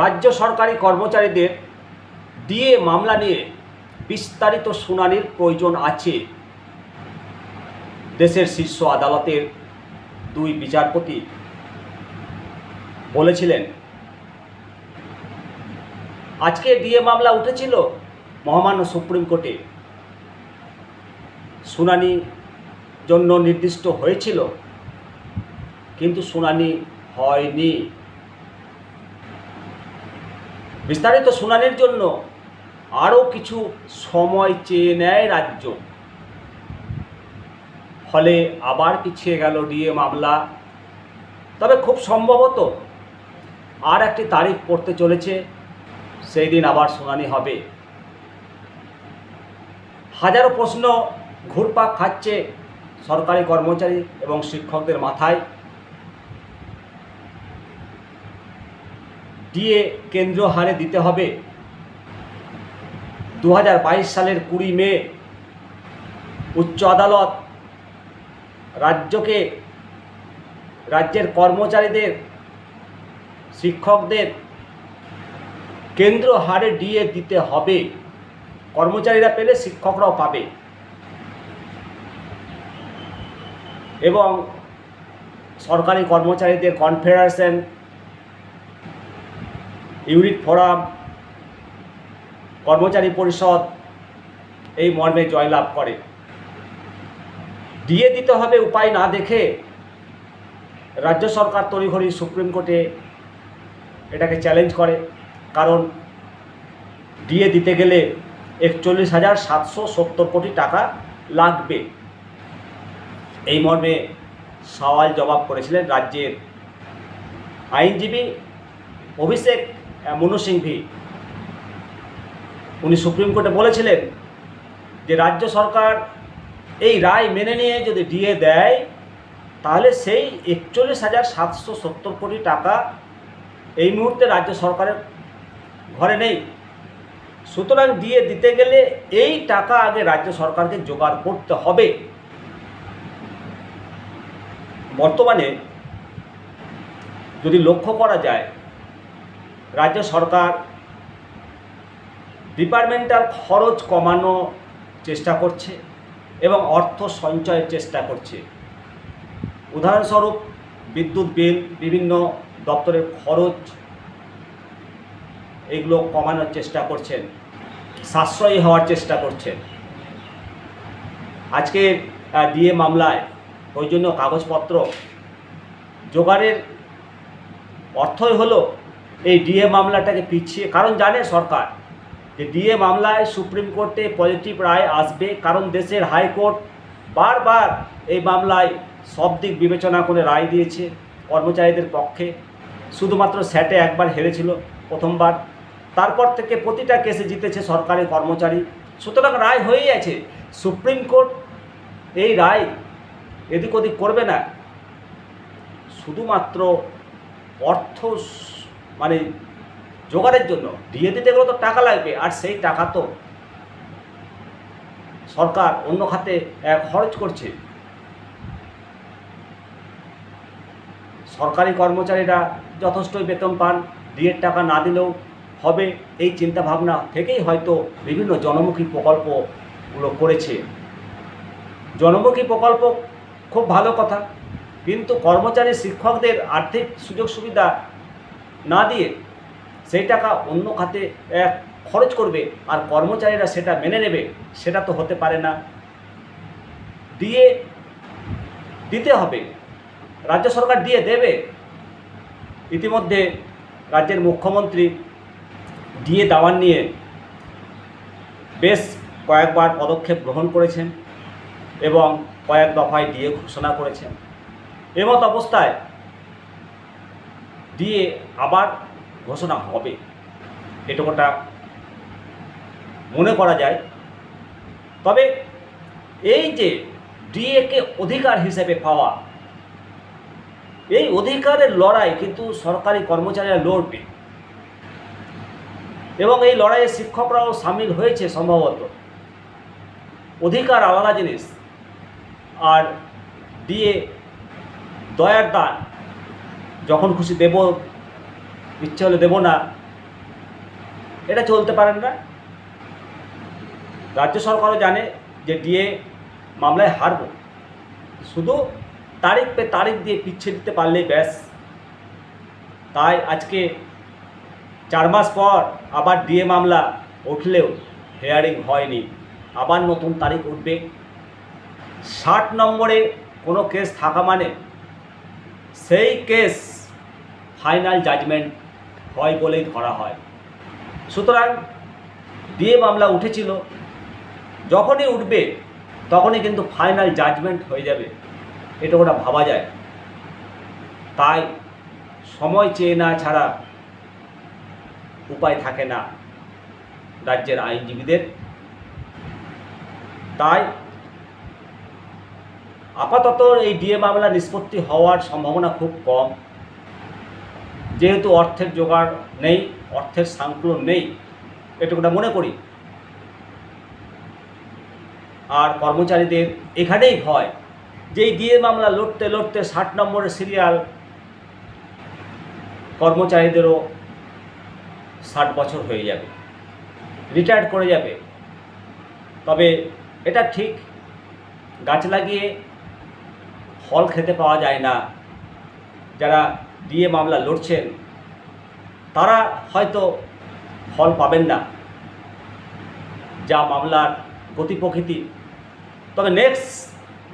রাজ্য সরকারি কর্মচারীদের ডিএ মামলা নিয়ে বিস্তারিত শুনানির প্রয়োজন আছে। দেশের শীর্ষ আদালতের দুই বিচারপতি বলেছিলেন, আজকে ডিএ মামলা উঠেছিল মহামান্য সুপ্রিম কোর্টে। শুনানি জন্য নির্দিষ্ট হয়েছিল, কিন্তু শুনানি হয়নি। বিস্তারিত শুনানির জন্য আরও কিছু সময় চেয়ে নেয় রাজ্য। ফলে আবার পিছিয়ে গেল ডিএ মামলা। তবে খুব সম্ভবত আর একটি তারিখ পড়তে চলেছে, সেই দিন আবার শুনানি হবে। হাজারো প্রশ্ন ঘুরপাক খাচ্ছে সরকারি কর্মচারী এবং শিক্ষকদের মাথায়। ডিএ কেন্দ্র হারে দিতে হবে। দু হাজার বাইশ সালের কুড়ি মে উচ্চ আদালত রাজ্যকে রাজ্যের কর্মচারীদের, শিক্ষকদের কেন্দ্র হারে ডিএ দিতে হবে। কর্মচারীরা পেলে শিক্ষকরাও পাবে। এবং সরকারি কর্মচারীদের কনফেডারেশন ইউনিট ফোরাম, কর্মচারী পরিষদ এই মর্মে জয়লাভ করে। দিয়ে দিতে হবে উপায় না দেখে রাজ্য সরকার তড়িঘড়ি সুপ্রিম কোর্টে এটাকে চ্যালেঞ্জ করে, কারণ দিয়ে দিতে গেলে একচল্লিশ হাজার সাতশো সত্তর কোটি টাকা লাগবে। এই মর্মে সওয়াল জবাব করেছিলেন রাজ্যের আইনজীবী অভিষেক মনু সিংভি উনি সুপ্রিম কোর্টে বলেছিলেন যে রাজ্য সরকার এই রায় মেনে নিয়ে যদি ডিএ দেয়, তাহলে সেই একচল্লিশ হাজার সাতশো সত্তর কোটি টাকা এই মুহূর্তে রাজ্য সরকারের ঘরে নেই। সুতরাং দিয়ে দিতে গেলে এই টাকা আগে রাজ্য সরকারকে জোগাড় করতে হবে। বর্তমানে যদি লক্ষ্য করা যায় রাজ্য সরকার ডিপার্টমেন্টাল খরচ কমানো চেষ্টা করছে এবং অর্থ সঞ্চয়ের চেষ্টা করছে। উদাহরণস্বরূপ বিদ্যুৎ বিল, বিভিন্ন দপ্তরের খরচ, এগুলো কমানোর চেষ্টা করছেন, সাশ্রয়ী হওয়ার চেষ্টা করছেন। আজকে ডিএ মামলায় ওই জন্য কাগজপত্র, জোগাড়ের অর্থই হলো এই ডিএ মামলাটাকে পিছিয়ে, কারণ জানে সরকার যে ডিএ মামলায় সুপ্রিম কোর্টে পজিটিভ রায় আসবে, কারণ দেশের হাইকোর্ট বারবার এই মামলায় সব দিক বিবেচনা করে রায় দিয়েছে কর্মচারীদের পক্ষে। শুধুমাত্র স্যাটে একবার হেরেছিল প্রথমবার। তারপর থেকে প্রতিটা কেসে জিতেছে সরকারি কর্মচারী। সুতরাং রায় হয়েই আছে। সুপ্রিম কোর্ট এই রায় এদিক ওদিক করবে না। শুধুমাত্র অর্থ মানে জোগাড়ের জন্য, দিয়ে দিতে গেলে তো টাকা লাগবে, আর সেই টাকা তো সরকার অন্য খাতে খরচ করছে। সরকারি কর্মচারীরা যথেষ্টই বেতন পান ডিএর টাকা না দিলেও হবে, এই চিন্তা ভাবনা থেকেই হয়তো বিভিন্ন জনমুখী প্রকল্পগুলো করেছে। জনমুখী প্রকল্প খুব ভালো কথা, কিন্তু কর্মচারী, শিক্ষকদের আর্থিক সুযোগ সুবিধা না দিয়ে সেই টাকা অন্য খাতে খরচ করবে আর কর্মচারীরা সেটা মেনে নেবে, সেটা তো হতে পারে না। দিয়ে দিতে হবে। রাজ্য সরকার দিয়ে দেবে। ইতিমধ্যে রাজ্যের মুখ্যমন্ত্রী দিয়ে দেওয়ান নিয়ে বেশ কয়েকবার পদক্ষেপ গ্রহণ করেছেন এবং কয়েক দফায় দিয়ে ঘোষণা করেছেন। এমত অবস্থায় দিয়ে আবার ঘোষণা হবে। এটুকুটা মনে করা যায়। তবে এই যে ডিএকে অধিকার হিসেবে পাওয়া, এই অধিকারের লড়াই কিন্তু সরকারি কর্মচারীরা লড়বে। এবং এই লড়াইয়ে শিক্ষকরাও সামিল হয়েছে সম্ভবত। অধিকার আলাদা জিনিস। আর দিয়ে দয়ার দান যখন খুশি দেব, ইচ্ছে হলে দেবো না, এটা চলতে পারেন না। রাজ্য সরকারও জানে যে ডিএ মামলায় হারব। শুধু তারিখ পে তারিখ দিয়ে পিছিয়ে দিতে পারলেই ব্যাস। তাই আজকে চার মাস পর আবার ডিএ মামলা উঠলেও হেয়ারিং হয়নি। আবার নতুন তারিখ উঠবে। ষাট নম্বরে কোনো কেস থাকা মানে সেই কেস ফাইনাল জাজমেন্ট হয় বলেই ধরা হয়। সুতরাং ডিএ মামলা উঠেছিল। যখনই উঠবে, তখনই কিন্তু ফাইনাল জাজমেন্ট হয়ে যাবে। এটা ওটা ভাবা যায়। তাই সময় চেয়ে না ছাড়া উপায় থাকে না রাজ্যের আইনজীবীদের। তাই আপাতত এই ডিএ মামলা নিষ্পত্তি হওয়ার সম্ভাবনা খুব কম। যেহেতু অর্থের জোগাড় নেই, অর্থের সাংকুলন নেই, এটুকুটা মনে করি। আর কর্মচারীদের এখানেই ভয়, যে এই ডিএ মামলা লড়তে লড়তে ষাট নম্বরের সিরিয়াল, কর্মচারীদেরও ষাট বছর হয়ে যাবে রিটায়ার্ড করে যাবে। তবে এটা ঠিক, গাছ লাগিয়ে ফল খেতে পাওয়া যায় না। যারা ডিএ মামলা লড়ছেন, তারা হয়তো ফল পাবেন না। যা মামলার গতি প্রকৃতি তবে নেক্সট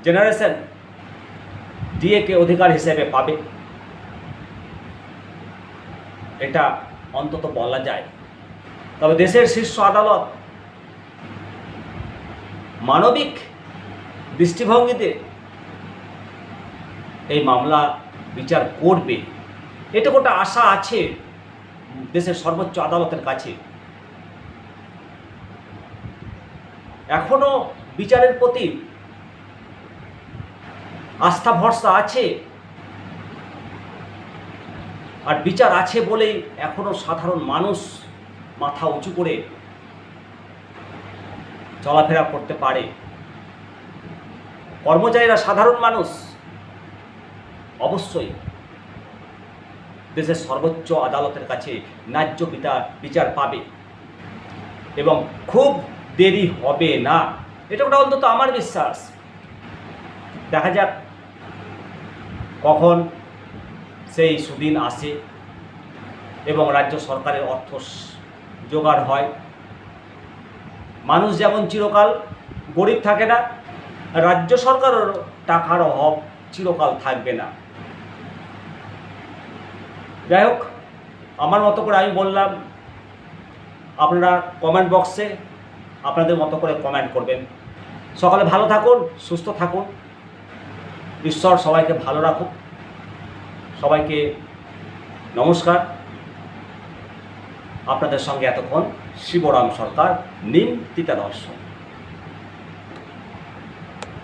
জেনারেশন ডিএকে অধিকার হিসেবে পাবে। এটা অন্তত বলা যায়। তবে দেশের শীর্ষ আদালত মানবিক দৃষ্টিভঙ্গিতে এই মামলা বিচার করবে। এটুকুটা আশা আছে দেশের সর্বোচ্চ আদালতের কাছে। এখনও বিচারের প্রতি আস্থা, ভরসা আছে? আর বিচার আছে বলেই এখনও সাধারণ মানুষ মাথা উঁচু করে চলাফেরা করতে পারে। কর্মচারীরা সাধারণ মানুষ, অবশ্যই। দেশের সর্বোচ্চ আদালতের কাছে ন্যায্য বিচার বিচার পাবে। এবং খুব দেরি হবে না। এটা ওটা অন্তত আমার বিশ্বাস। দেখা যাক কখন সেই সুদিন আসে এবং রাজ্য সরকারের অর্থ জোগাড় হয়। মানুষ যেমন চিরকাল গরিব থাকে না, রাজ্য সরকারের টাকার অভাব চিরকাল থাকবে না। যাই হোক, আমার মতো করে আমি বললাম, আপনারা কমেন্ট বক্সে আপনাদের মতো করে কমেন্ট করবেন। সকালে ভালো থাকুন, সুস্থ থাকুন, ঈশ্বর সবাইকে ভালো রাখুক, সবাইকে নমস্কার। আপনাদের সঙ্গে এতক্ষণ শিবরাম সরকার, নিম তিতা দর্শন